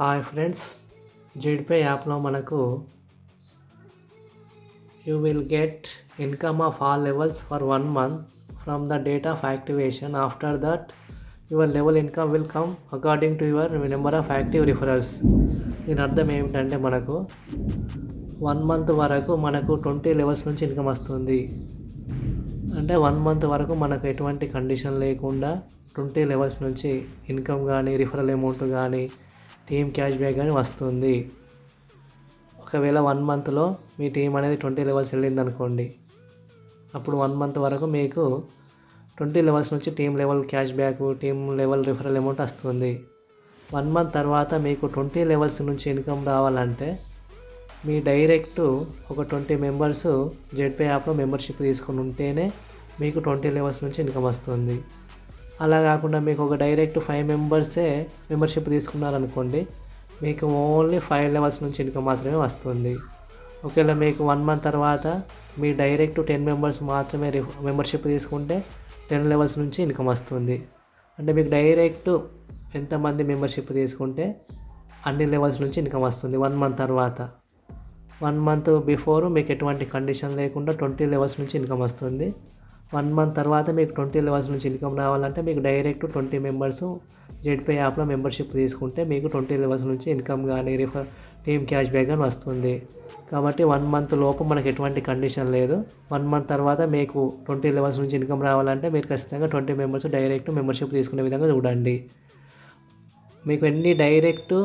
Hi friends Zedpay యాప్లో మనకు you will get income of all levels for one month from the date of activation. After that your level income will come according to your number of active referrals. దీని అర్థం ఏమిటంటే మనకు one month వరకు మనకు twenty levels నుంచి income వస్తుంది. అంటే one month వరకు మనకు ఎటువంటి కండిషన్ లేకుండా ట్వంటీ లెవెల్స్ నుంచి ఇన్కమ్ కానీ రిఫరల్ అమౌంట్ కానీ టీమ్ క్యాష్ బ్యాక్ కానీ వస్తుంది. ఒకవేళ వన్ మంత్లో మీ టీం అనేది ట్వంటీ లెవెల్స్ వెళ్ళింది అనుకోండి అప్పుడు వన్ మంత్ వరకు మీకు ట్వంటీ లెవెల్స్ నుంచి team level cash back team level referral amount వస్తుంది. వన్ మంత్ తర్వాత మీకు ట్వంటీ లెవెల్స్ నుంచి ఇన్కమ్ రావాలంటే మీ డైరెక్ట్ ఒక ట్వంటీ మెంబర్స్ జెడ్పే యాప్లో మెంబర్షిప్ తీసుకుని ఉంటేనే మీకు ట్వంటీ లెవెల్స్ నుంచి ఇన్కమ్ వస్తుంది. అలా కాకుండా మీకు ఒక డైరెక్ట్ ఫైవ్ మెంబర్సే మెంబర్షిప్ తీసుకున్నారనుకోండి మీకు ఓన్లీ ఫైవ్ లెవెల్స్ నుంచి ఇన్కమ్ మాత్రమే వస్తుంది. ఒకవేళ మీకు వన్ మంత్ తర్వాత మీ డైరెక్ట్ టెన్ మెంబర్స్ మాత్రమే మెంబర్షిప్ తీసుకుంటే టెన్ లెవెల్స్ నుంచి ఇన్కమ్ వస్తుంది. అంటే మీకు డైరెక్ట్ ఎంతమంది మెంబర్షిప్ తీసుకుంటే అన్ని లెవెల్స్ నుంచి ఇన్కమ్ వస్తుంది వన్ మంత్ తర్వాత. వన్ మంత్ బిఫోర్ మీకు ఎటువంటి కండిషన్ లేకుండా ట్వంటీ లెవెల్స్ నుంచి ఇన్కమ్ వస్తుంది. వన్ మంత్ తర్వాత మీకు ట్వంటీ లెవెల్స్ నుంచి ఇన్కమ్ రావాలంటే మీకు డైరెక్ట్ ట్వంటీ మెంబర్స్ జెడ్పే యాప్లో మెంబర్షిప్ తీసుకుంటే మీకు ట్వంటీ లెవెల్స్ నుంచి ఇన్కమ్ కానీ రిఫర్ టీమ్ క్యాష్ బ్యాక్ కానీ వస్తుంది. కాబట్టి వన్ మంత్ లోపు మనకు ఎటువంటి కండిషన్ లేదు. వన్ మంత్ తర్వాత మీకు ట్వంటీ లెవెల్స్ నుంచి ఇన్కమ్ రావాలంటే మీరు ఖచ్చితంగా ట్వంటీ మెంబర్స్ డైరెక్ట్ మెంబర్షిప్ తీసుకునే విధంగా చూడండి. మీకు ఎన్ని డైరెక్ట్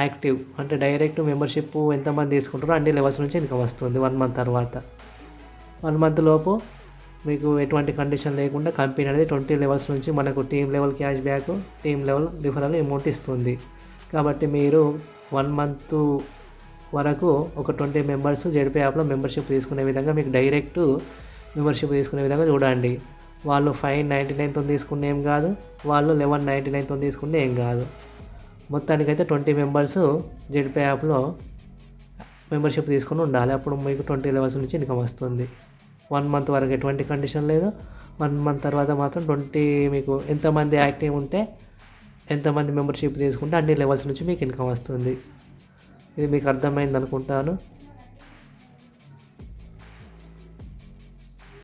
యాక్టివ్ అంటే డైరెక్ట్ మెంబర్షిప్ ఎంతమంది తీసుకుంటారో అన్ని లెవెల్స్ నుంచి ఇన్కమ్ వస్తుంది వన్ మంత్ తర్వాత. వన్ మంత్ లోపు మీకు ఎటువంటి కండిషన్ లేకుండా కంపెనీ అనేది ట్వంటీ లెవెల్స్ నుంచి మనకు team level cash back team level referral amount ఇస్తుంది. కాబట్టి మీరు వన్ మంత్ వరకు ఒక ట్వంటీ మెంబర్స్ జెడ్పీ యాప్లో మెంబర్షిప్ తీసుకునే విధంగా మీకు డైరెక్ట్ మెంబర్షిప్ తీసుకునే విధంగా చూడండి. వాళ్ళు ఫైవ్ నైంటీ నైన్తో తీసుకున్న ఏం కాదు వాళ్ళు లెవెన్ నైంటీ నైన్తో తీసుకుంటే ఏం కాదు. మొత్తానికైతే ట్వంటీ మెంబర్స్ జెడ్పే యాప్లో మెంబర్షిప్ తీసుకొని ఉండాలి. అప్పుడు మీకు ట్వంటీ లెవెల్స్ నుంచి ఇన్కమ్ వస్తుంది. వన్ మంత్ వరకు ఎటువంటి కండిషన్ లేదు. వన్ మంత్ తర్వాత మాత్రం ట్వంటీ మీకు ఎంతమంది యాక్టివ్ ఉంటే ఎంతమంది మెంబర్షిప్ తీసుకుంటే అన్ని లెవెల్స్ నుంచి మీకు ఇన్కమ్ వస్తుంది. ఇది మీకు అర్థమైంది అనుకుంటాను